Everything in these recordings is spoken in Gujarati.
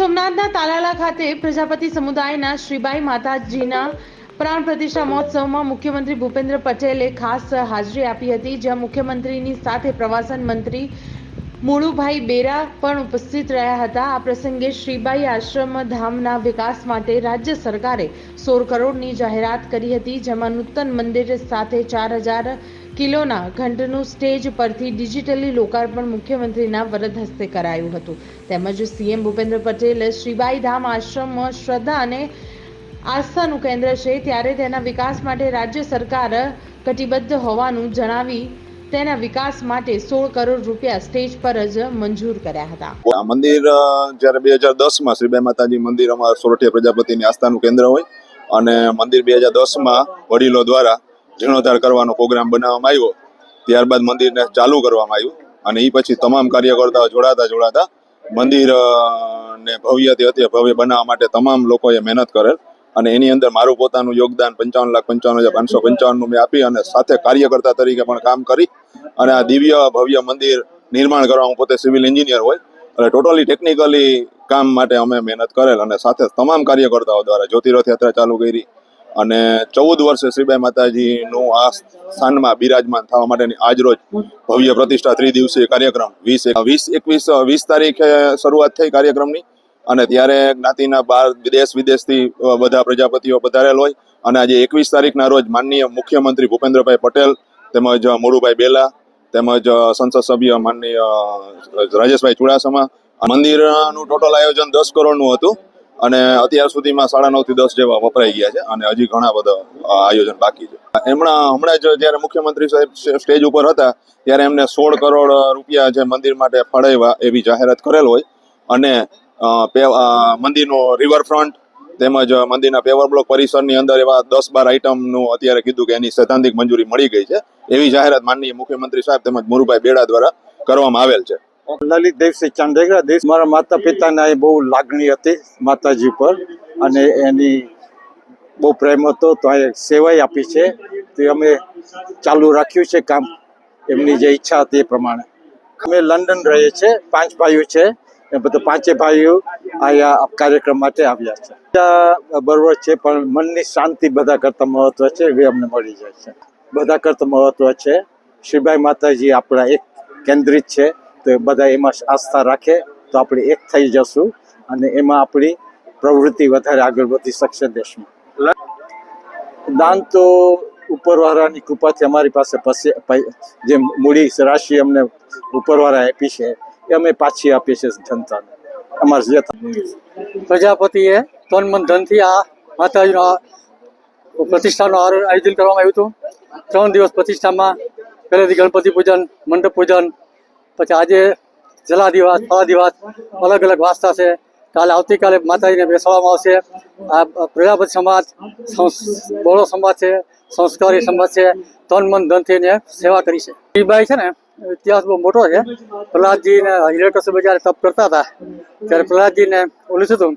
સોમનાથના તાલાલા ખાતે પ્રજાપતિ સમુદાયના શ્રીબાઈ માતાજીના પ્રાણ પ્રતિષ્ઠા મહોત્સવમાં મુખ્યમંત્રી ભૂપેન્દ્ર પટેલે ખાસ હાજરી આપી હતી, જ્યાં મુખ્યમંત્રીની સાથે પ્રવાસન મંત્રી મુળુભાઈ બેરા પણ ઉપસ્થિત રહ્યા હતા. આ પ્રસંગે શ્રીબાઈ આશ્રમ ધામના વિકાસ માટે રાજ્ય સરકારે સોળ કરોડની જાહેરાત કરી હતી, જેમાં નૂતન મંદિર સાથે ચાર હજાર કિલોના ઘંટનું સ્ટેજ પરથી ડિજિટલી લોકાર્પણ મુખ્યમંત્રીના વરદ હસ્તે કરાયું હતું. તેમજ સીએમ ભૂપેન્દ્ર પટેલે શ્રીબાઈ ધામ આશ્રમ શ્રદ્ધા અને આસ્થાનું કેન્દ્ર છે ત્યારે તેના વિકાસ માટે રાજ્ય સરકાર કટિબદ્ધ હોવાનું જણાવી તેના વિકાસ માટે સોળ કરોડ રૂપિયા સ્ટેજ પર જ મંજૂર કર્યા હતા. આ મંદિર જ્યારે બે હજાર દસમાં શ્રીબાઈ માતાજી મંદિર અમારા સોરઠિયા પ્રજાપતિની આસ્થાનું કેન્દ્ર હોય અને મંદિર બે હજાર દસમાં વડીલો દ્વારા જીર્ણોદ્ધાર કરવાનો પ્રોગ્રામ બનાવવામાં આવ્યો, ત્યારબાદ મંદિરને ચાલુ કરવામાં આવ્યું અને એ પછી તમામ કાર્યકર્તાઓ જોડાતા જોડાતા મંદિર ભવ્યથી અતિ ભવ્ય બનાવવા માટે તમામ લોકોએ મહેનત કરેલ અને એની અંદર મારું પોતાનું યોગદાન પંચાવન લાખ પંચાવન હજાર પાંચસો પંચાવનનું મેં આપી અને સાથે કાર્યકર્તા તરીકે પણ કામ કરી અને આ દિવ્ય ભવ્ય મંદિર નિર્માણ કરવા હું પોતે સિવિલ એન્જિનિયર હોય એટલે ટોટલી ટેકનિકલી કામ માટે અમે મહેનત કરેલ અને સાથે તમામ કાર્યકર્તાઓ દ્વારા જ્યોતિરથ યાત્રા ચાલુ કરી અને ચૌદ વર્ષે શ્રીબાઈ માતાજીનું આ સ્થાનમાં બિરાજમાન થવા માટેની આજ રોજ ભવ્ય પ્રતિષ્ઠા ત્રિદિવસીય કાર્યક્રમ વીસ વીસ એકવીસ વીસ તારીખે શરૂઆત થઈ કાર્યક્રમની. અને ત્યારે જ્ઞાતિના બાર દેશ વિદેશથી બધા પ્રજાપતિઓ પધારેલ હોય. અને આજે એકવીસ તારીખના રોજ માનનીય મુખ્યમંત્રી ભૂપેન્દ્રભાઈ પટેલ તેમજ મોડુભાઈ બેલા તેમજ સંસદ સભ્ય માનનીય રાજેશભાઈ ચુડાસમા મંદિરનું ટોટલ આયોજન દસ કરોડનું હતું. અને અત્યાર સુધીમાં સાડા નવથી દસ જેવા વપરાઈ ગયા છે અને હજી ઘણા બધા આયોજન બાકી છે. એમણા હમણાં જ જ્યારે મુખ્યમંત્રી સાહેબ સ્ટેજ ઉપર હતા, ત્યારે એમને સોળ કરોડ રૂપિયા જે મંદિર માટે ફળાવ્યા એવી જાહેરાત કરેલ હોય અને મંદિરનો રિવરફ્રન્ટ તેમજ મંદિરના પેવર બ્લોક પરિસરની અંદર એવા દસ બાર આઇટમનું અત્યારે કીધું કે એની સૈદ્ધાંતિક મંજૂરી મળી ગઈ છે. એવી જાહેરાત માનનીય મુખ્યમંત્રી સાહેબ તેમજ મુરુભાઈ બેડા દ્વારા કરવામાં આવેલ છે. લલિત દેવસિંહ ચાંદેગરા દેશ મારા માતા પિતાને બહુ લાગણી હતી માતાજી પર અને એની બહુ પ્રેમ હતો, તો એ સેવાય આપી છે. તે અમે ચાલુ રાખ્યું છે કામ. એમની જે ઈચ્છા હતી એ પ્રમાણે. અમે લંડન રહીએ છીએ, પાંચ ભાઈઓ છે. એ બધા પાંચે ભાઈઓ અહીંયા કાર્યક્રમ માટે આવ્યા છે. બધા બરોબર છે પણ મનની શાંતિ બધા કરતાં મહત્વ છે, એ અમને મળી જાય છે. બધા કરતાં મહત્વ છે. શ્રીભાઈ માતાજી આપણા એક કેન્દ્રિત છે. તો બધા એમાં આસ્થા રાખે તો આપણે એક થઈ જશું અને એમાં આપણી પ્રવૃત્તિ વધારે આગળ વધી શકશે દેશમાં. દાન તો ઉપરવાળાની કૃપાથી અમારી પાસે જે મૂડી રાશિ અમને ઉપરવાળા આપી છે, એ અમે પાછી આપીએ છીએ જનતાને. અમારે જે પ્રજાપતિએ તન મન ધનથી આ માતાજીનો પ્રતિષ્ઠાનું આયોજન કરવામાં આવ્યું હતું. ત્રણ દિવસ પ્રતિષ્ઠામાં પહેલેથી ગણપતિ પૂજન, મંડપ પૂજન પછી આજે જલા દિવસ ફળા દિવસ અલગ અલગ વાસ્તા છે. કાલે આવતીકાલે માતાજીને બેસવામાં આવશે. આ પ્રજાપતિ સમાજ બોળો સમાજ છે, સંસ્કારી સમાજ છે. તન મન ધનથી એને સેવા કરી છે. એ છે ને, ઇતિહાસ બહુ મોટો છે. પ્રહલાદજીને હિરણ્યકશ્યપ જ્યારે તપ કરતા હતા. ત્યારે પ્રહલાદજીને ઓલું હતું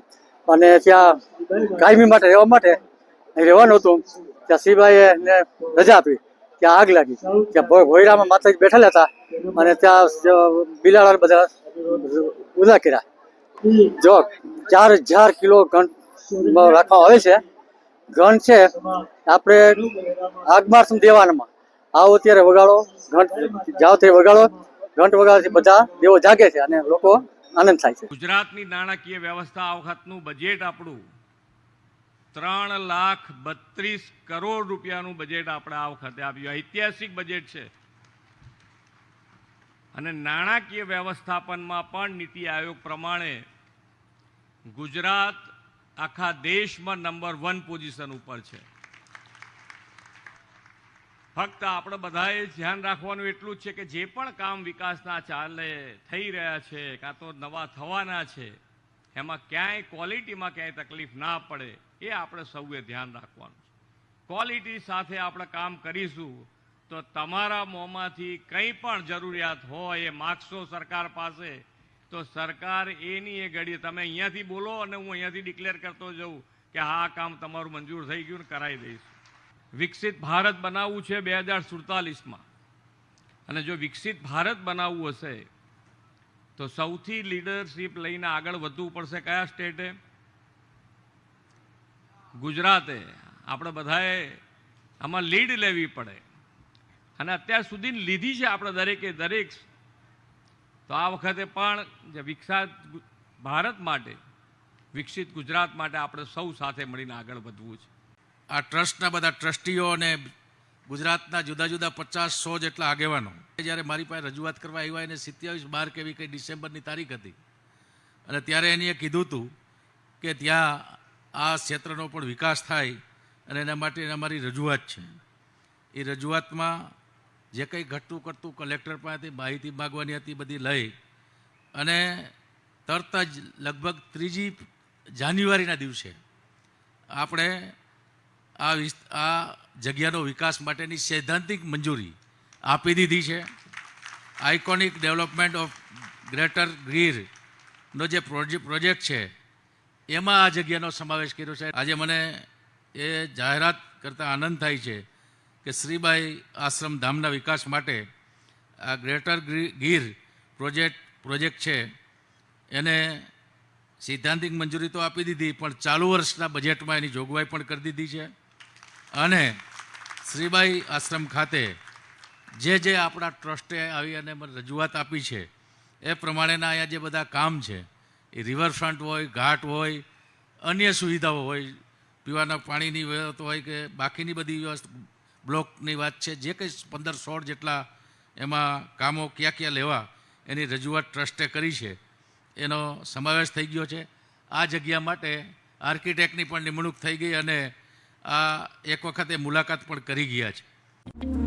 અને ત્યાં કાયમી માટે રહેવા માટે રહેવાનું હતું. ત્યાં એને રજા આપી. ત્યાં આગ લાગી. ત્યાં ભોયરામાં માતાજી બેઠેલા હતા. અને ત્યાં બિલાડા બધા ઉદા કર્યા. જો, ચાર હજાર કિલો ઘન રાખવામાં આવે છે. ઘન છે, આપણે આગમાર દેવાનામાં. આવો ત્યારે વગાડો ઘંટ જાઓ ત્યારે વગાડો. ઘંટ વગાડવાથી બધા દેવો જાગે છે અને લોકો આનંદ થાય છે. ગુજરાતની નાણાકીય વ્યવસ્થા આ વખતનું બજેટ આપણું ત્રણ લાખ બત્રીસ કરોડ રૂપિયાનું બજેટ આપણે આ વખતે આપ્યું. ઐતિહાસિક બજેટ છે. અને નાણાકીય વ્યવસ્થાપનમાં પણ નીતિ આયોગ પ્રમાણે ગુજરાત આખા દેશમાં નંબર વન પોઝિશન ઉપર છે. ફક્ત આપણે બધાએ ધ્યાન રાખવાનું એટલું જ છે કે જે પણ કામ વિકાસના ચાલે, થઈ રહ્યા છે, કાં તો નવા થવાના છે, એમાં ક્યાંય ક્વોલિટીમાં ક્યાંય તકલીફ ના પડે, એ આપણે સૌએ ધ્યાન રાખવાનું છે. ક્વોલિટી સાથે આપણે કામ કરીશું તો તમારા મોંમાંથી કંઈ પણ જરૂરિયાત હોય એ માગશો સરકાર પાસે, તો સરકાર એની એ ઘડી તમે અહીંયાથી બોલો અને હું અહીંયાથી ડિક્લેર કરતો જઉં કે હા, આ કામ તમારું મંજૂર થઈ ગયું ને કરાવી દઈશ. વિકસિત ભારત બનાવવું છે બે હજાર સુડતાલીસમાં. અને જો વિકસિત ભારત બનાવવું હશે, તો સૌથી લીડરશીપ લઈને આગળ વધવું પડશે કયા સ્ટેટે? ગુજરાતે. આપણે બધાએ આમાં લીડ લેવી પડે. અને અત્યાર સુધી લીધી છે આપણે દરેકે દરેક. તો આ વખતે પણ જે વિકસાત ભારત માટે, વિકસિત ગુજરાત માટે આપણે સૌ સાથે મળીને આગળ વધવું છે. આ ટ્રસ્ટના બધા ટ્રસ્ટીઓ અને ગુજરાતના જુદા જુદા પચાસ સો જેટલા આગેવાનો જ્યારે મારી પાસે રજૂઆત કરવા આવ્યા એને સિત્યાવીસ બાર કેવી કંઈ ડિસેમ્બરની તારીખ હતી. અને ત્યારે એનીએ કીધું હતું કે ત્યાં આ ક્ષેત્રનો પણ વિકાસ થાય અને એના માટે અમારી રજૂઆત છે. એ રજૂઆતમાં જે કંઈ ઘટતું કરતું કલેક્ટર પાસેથી માહિતી માગવાની હતી, બધી લઈ. અને તરત જ લગભગ ત્રીજી જાન્યુઆરીના દિવસે આપણે આ વિસ્ત આ જગ્યાનો વિકાસ માટેની સૈદ્ધાંતિક મંજૂરી આપી દીધી છે. આઇકોનિક ડેવલપમેન્ટ ઓફ ગ્રેટર ગીરનો જે પ્રોજે, પ્રોજેક્ટ છે, એમાં આ જગ્યાનો સમાવેશ કર્યો છે. આજે મને એ જાહેરાત કરતાં આનંદ થાય છે કે શ્રીબાઈ આશ્રમ ધામના વિકાસ માટે આ ગ્રેટર ગીર પ્રોજેક્ટ પ્રોજેક્ટ છે. એને સૈદ્ધાંતિક મંજૂરી તો આપી દીધી, પણ ચાલુ વર્ષના બજેટમાં એની જોગવાઈ પણ કરી દીધી છે. અને શ્રીબાઈ આશ્રમ ખાતે જે જે આપણા ટ્રસ્ટે આવી અને રજૂઆત આપી છે, એ પ્રમાણેના અહીંયા જે બધા કામ છે, એ રિવરફ્રન્ટ હોય, ઘાટ હોય, અન્ય સુવિધાઓ હોય, પીવાના પાણીની વ્યવસ્થા હોય કે બાકીની બધી વ્યવસ્થા બ્લોકની વાત છે. જે કંઈ પંદર સોળ જેટલા એમાં કામો ક્યાં ક્યાં લેવા એની રજૂઆત ટ્રસ્ટે કરી છે. એનો સમાવેશ થઈ ગયો છે. આ જગ્યા માટે આર્કિટેક્ટની પણ નિમણૂક થઈ ગઈ અને આ એક વખત મુલાકાત પણ કરી ગયા છે.